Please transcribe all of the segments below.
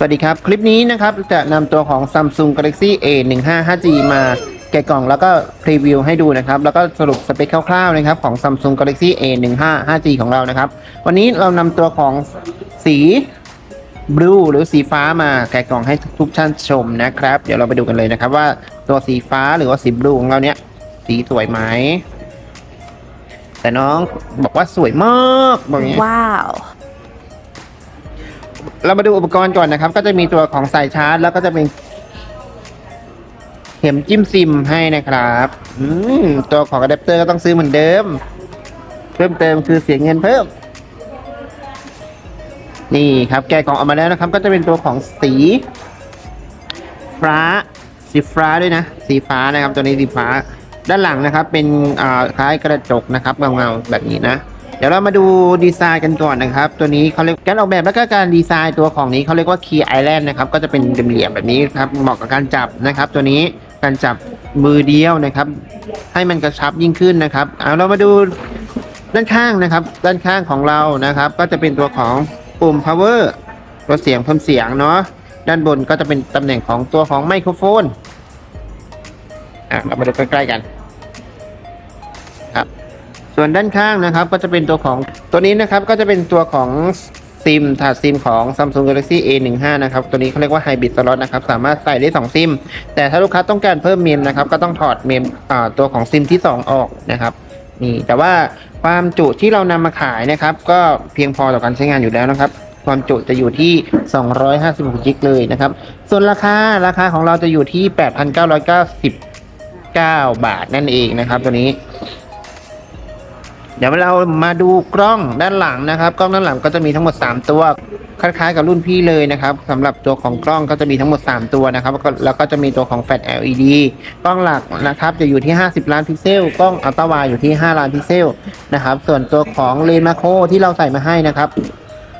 สวัสดีครับ คลิปนี้นะครับจะนำตัวของ Samsung Galaxy A 1 5 5G มาแกะกล่องแล้วก็พรีวิวให้ดูนะครับ แล้วก็สรุปสเปคคร่าวๆนะครับของ Samsung Galaxy A 1 5 5G ของเรานะครับ วันนี้เรานำตัวของสีบลูหรือสีฟ้ามาแกะกล่องให้ทุกท่านชมนะครับ เดี๋ยวเราไปดูกันเลยนะครับ ว่าตัวสีฟ้าหรือว่าสีบลูของเราเนี้ยสีสวยไหมแต่น้องบอกว่าสวยมากบอกอย่างนี้ว้าว เรามาดูอุปกรณ์ก่อนนะครับ ก็จะมีตัวของสายชาร์จ แล้วก็จะเป็นเข็มจิ้มซิมให้นะครับอืมตัวของอะแดปเตอร์ก็ต้องซื้อเหมือนเดิม เพิ่มเติมคือเสียเงินเพิ่ม นี่ครับ แกะกล่องออกมาแล้วนะครับ ก็จะเป็นตัวของสีฟ้า สีฟ้าด้วยนะ สีฟ้านะครับ ตัวนี้สีฟ้า ด้านหลังนะครับ เป็นอ่าคล้ายกระจกนะครับเงาๆแบบนี้นะ เดี๋ยวเรามาดูดีไซน์กันก่อนนะครับ ตัวนี้เขาเรียกการออกแบบและก็การดีไซน์ตัวของนี้เขาเรียกว่า Key Island นะครับ ก็จะเป็นเหลี่ยมแบบนี้ครับ เหมาะกับการจับนะครับ ตัวนี้การจับมือเดียวนะครับ ให้มันกระชับยิ่งขึ้นนะครับ เอาเรามาดูด้านข้างนะครับ ด้านข้างของเรานะครับ ก็จะเป็นตัวของปุ่ม power ตัวเสียงเพิ่มเสียงเนาะ ด้านบนก็จะเป็นตำแหน่งของตัวของไมโครโฟน อะ เรามาดูใกล้ๆกัน ส่วนด้านข้างนะครับก็จะเป็นตัวของตัวนี้นะครับก็จะเป็นตัวของซิมถาดซิมของ Samsung Galaxy A15 นะครับ ตัวนี้เขาเรียกว่า Hybrid Slot นะครับ สามารถใส่ได้ 2 ซิม แต่ถ้าลูกค้าต้องการเพิ่มเมมนะครับ ก็ต้องถอดเมมตัวของซิมที่ 2 ออกนะครับ นี่ แต่ว่าความจุที่เรานำมาขายนะครับ ก็เพียงพอต่อการใช้งานอยู่แล้วนะครับ ความจุจะอยู่ที่ 256กิกเลยนะครับ ส่วนราคา ราคาของเราจะอยู่ที่ 8,999 บาทนั่นเองนะครับ ตัวนี้ เดี๋ยวเรามาดูกล้องด้านหลังนะครับ กล้องด้านหลังก็จะมีทั้งหมด 3 ตัวคล้ายๆกับรุ่นพี่เลยนะครับสำหรับตัวของกล้องก็จะมีทั้งหมด 3 ตัวนะครับแล้วก็จะมีตัวของแฟลช LED กล้องหลักนะครับจะอยู่ที่ 50 ล้านพิกเซล กล้องอัลตร้าไวอยู่ที่ 5 ล้านพิกเซลนะครับส่วนตัวของเลนส์มาโครที่เราใส่มาให้นะครับ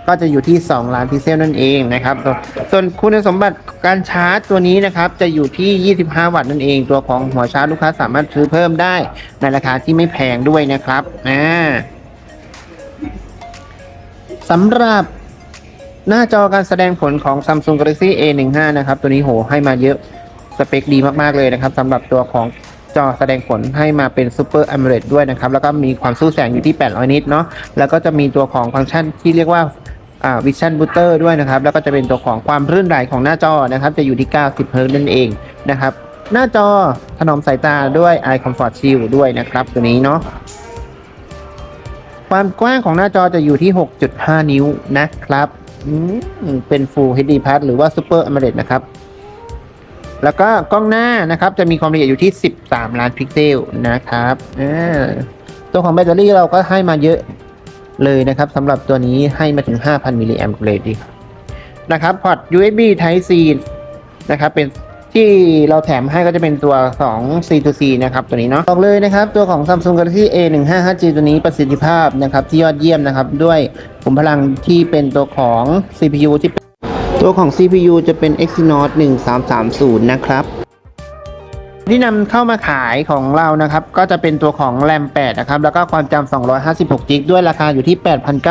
ก็จะอยู่ที่ 2 ล้านพิกเซลนั่นเองนะครับส่วนส่วนคุณสมบัติการชาร์จตัวนี้นะครับจะอยู่ที่ 25 วัตต์นั่นเอง ตัวของหัวชาร์จลูกค้าสามารถซื้อเพิ่มได้ในราคาที่ไม่แพงด้วยนะครับอ่าสำหรับหน้าจอการแสดงผลของ Samsung Galaxy A15 นะครับ ตัวนี้โหให้มาเยอะสเปคดีมาก ๆ เลยนะครับสำหรับตัวของจอแสดงผลให้มาเป็น Super AMOLED ด้วยนะครับ แล้วก็มีความสู้แสงอยู่ที่ 800 นิตเนาะแล้วก็จะมีตัวของฟังก์ชันที่เรียกว่า วิชั่นบูเตอร์ด้วยนะครับ แล้วก็จะเป็นตัวของความรื่นไหลของหน้าจอนะครับ จะอยู่ที่ 90 เฮิร์ตนั่นเองนะครับ หน้าจอถนอมสายตาด้วย Eye Comfort Shield ด้วยนะครับ ตัวนี้เนาะความกว้างของหน้าจอจะอยู่ที่ 6.5 นิ้วนะครับเป็น Full HD Plus หรือว่า Super AMOLED นะครับ แล้วก็กล้องหน้านะครับ จะมีความละเอียดอยู่ที่ 13 ล้านพิกเซลนะครับตัวของแบตเตอรี่เราก็ให้มาเยอะ เลยนะครับสำหรับตัวนี้ให้มาถึง 5,000มิลลิแอมป์เลยดีนะครับพอร์ต USB Type C นะครับเป็นที่เราแถมให้ก็จะเป็นตัวของ C to C นะครับตัวนี้เนาะบอกเลยนะครับ ตัวของ Samsung Galaxy A155G ตัวนี้ประสิทธิภาพนะครับที่ยอดเยี่ยมนะครับ ด้วยขุมพลังที่เป็นตัวของ CPU ที่ตัวของ CPU จะเป็น Exynos 1330 นะครับ ที่นำเข้ามาขายของเรานะครับ ก็จะเป็นตัวของ RAM 8นะครับ แล้วก็ความจำ256 g b ด้วยราคาอยู่ที่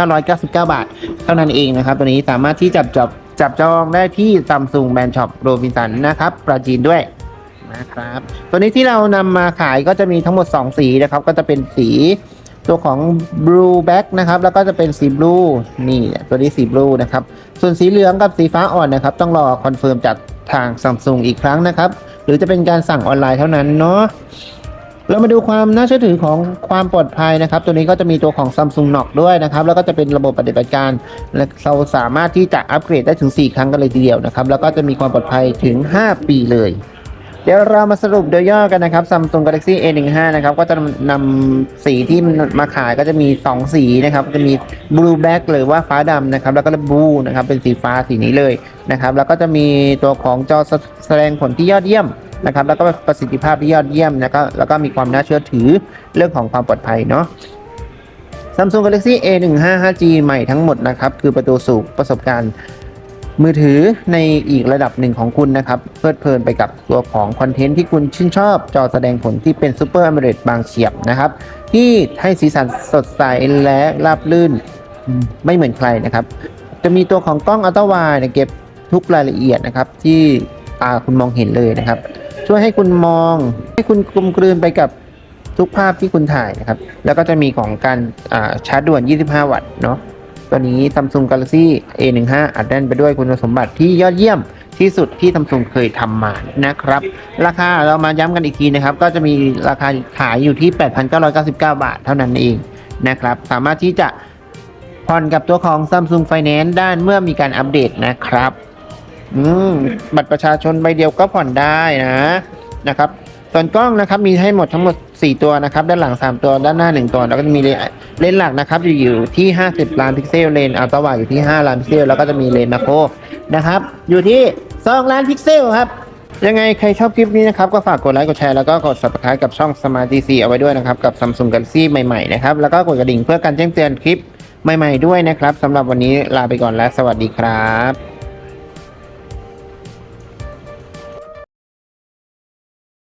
8,999 บาท เท่านั้นเองนะครับ ตัวนี้สามารถที่จับจับจับจองได้ที่ Samsung Brand Shop Robinson นะครับ ปราจีนด้วยนะครับ ตัวนี้ที่เรานำมาขายก็จะมีทั้งหมด 2 สีนะครับ ก็จะเป็นสีตัวของ Blue Back นะครับ แล้วก็จะเป็นสี Blue นี่ตัวนี้สี Blue นะครับ ส่วนสีเหลืองกับสีฟ้าอ่อนนะครับ ต้องรอคอนเฟิร์มจากทาง Samsung อีกครั้งนะครับ หรือจะเป็นการสั่งออนไลน์เท่านั้นเนาะเรามาดูความน่าเชื่อถือของความปลอดภัยนะครับ ตัวนี้ก็จะมีตัวของ Samsung Knox ด้วยนะครับ แล้วก็จะเป็นระบบปฏิบัติการและเราสามารถที่จะอัปเกรดได้ถึง 4 ครั้งกันเลยทีเดียวนะครับ แล้วก็จะมีความปลอดภัยถึง 5 ปีเลย เดี๋ยวเรามาสรุปโดยย่อกันนะครับ Samsung Galaxy A15 นะครับ ก็จะนำสีที่มาขายก็จะมี 2 สีนะครับ จะมี Blue Black หรือว่าฟ้าดำนะครับ แล้วก็ Blue นะครับ เป็นสีฟ้าสีนี้เลยนะครับ แล้วก็จะมีตัวของจอแสดงผลที่ยอดเยี่ยมนะครับ แล้วก็ประสิทธิภาพที่ยอดเยี่ยมแล้วก็แล้วก็มีความน่าเชื่อถือเรื่องของความปลอดภัยเนาะ Samsung Galaxy A155G ใหม่ทั้งหมดนะครับ คือประตูสู่ประสบการณ์ มือถือในอีกระดับหนึ่งของคุณนะครับ เพลิดเพลินไปกับตัวของคอนเทนต์ที่คุณชื่นชอบ จอแสดงผลที่เป็น Super AMOLED บางเฉียบนะครับ ที่ให้สีสันสดใสและราบลื่นไม่เหมือนใครนะครับ จะมีตัวของกล้องอัลตร้าไวด์เก็บทุกรายละเอียดนะครับที่ตาคุณมองเห็นเลยนะครับ ช่วยให้คุณมองให้คุณกลมกลืนไปกับทุกภาพที่คุณถ่ายนะครับ แล้วก็จะมีของการชาร์จด่วน 25 วัตต์เนาะ ตัวนี้ Samsung Galaxy A15 อัดแน่นไปด้วยคุณสมบัติที่ยอดเยี่ยมที่สุดที่ Samsung เคยทำมานะครับ ราคาเรามาย้ำกันอีกทีนะครับ ก็จะมีราคาขายอยู่ที่ 8,999 บาทเท่านั้นเองนะครับ สามารถที่จะผ่อนกับตัวของ Samsung Finance ได้เมื่อมีการอัปเดตนะครับ อืม บัตรประชาชนใบเดียวก็ผ่อนได้นะนะครับ ส่วนกล้องนะครับมีให้หมดทั้งหมด 4 ตัวนะครับ ด้านหลัง 3 ตัวด้านหน้า 1 ตัว แล้วก็จะมีเลนเลนส์หลักนะครับอยู่อยู่ที่ 50 ล้านพิกเซลเลนอัลตร้าไวอยู่ที่ 5 ล้านพิกเซลแล้วก็จะมีเลนส์มาโครนะครับอยู่ที่ 2 ล้านพิกเซลครับยังไงใครชอบคลิปนี้นะครับ ก็ฝากกดไลค์กดแชร์แล้วก็กด subscribe กับช่อง Smart DC เอาไว้ด้วยนะครับ กับ Samsung Galaxy ใหม่ๆนะครับ แล้วก็กดกระดิ่งเพื่อการแจ้งเตือนคลิปใหม่ๆด้วยนะครับสำหรับวันนี้ลาไปก่อนและสวัสดีครับ